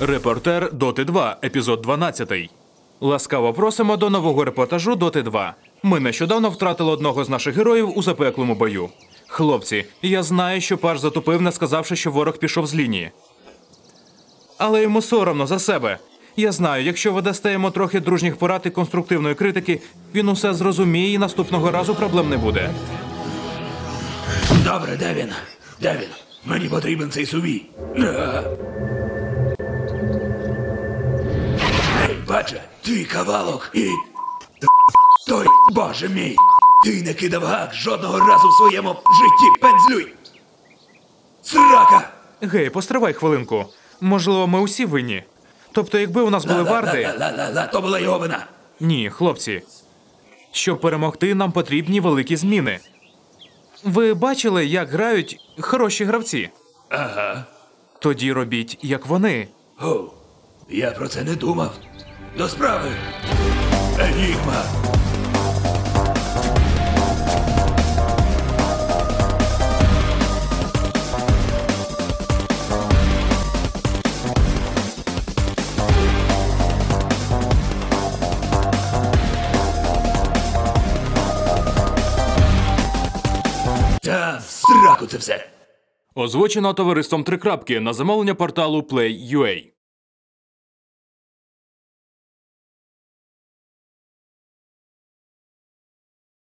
Репортер Доти 2, епізод 12. Ласкаво просимо до нового репортажу Доти 2. Ми нещодавно втратили одного з наших героїв у запеклому бою. Хлопці, я знаю, що паш затупив, не сказавши, що ворог пішов з лінії. Але йому соромно за себе. Я знаю, якщо ви дасте йому трохи дружніх порад і конструктивної критики, він усе зрозуміє і наступного разу проблем не буде. Добре, де він? Де він? Мені потрібен цей сувій. Баче, твій кавалок і. Той, боже мій! Ти не кидав гак жодного разу в своєму житті пензлюй! Срака! Гей, постривай хвилинку. Можливо, ми усі винні. Тобто, якби у нас були варди. То була його вина. Ні, хлопці. Щоб перемогти, нам потрібні великі зміни. Ви бачили, як грають хороші гравці? Ага. Тоді робіть, як вони. О, я про це не думав. До справи. Енігма. Це все. Озвучено товариством Трикрапки на замовлення порталу Play.ua.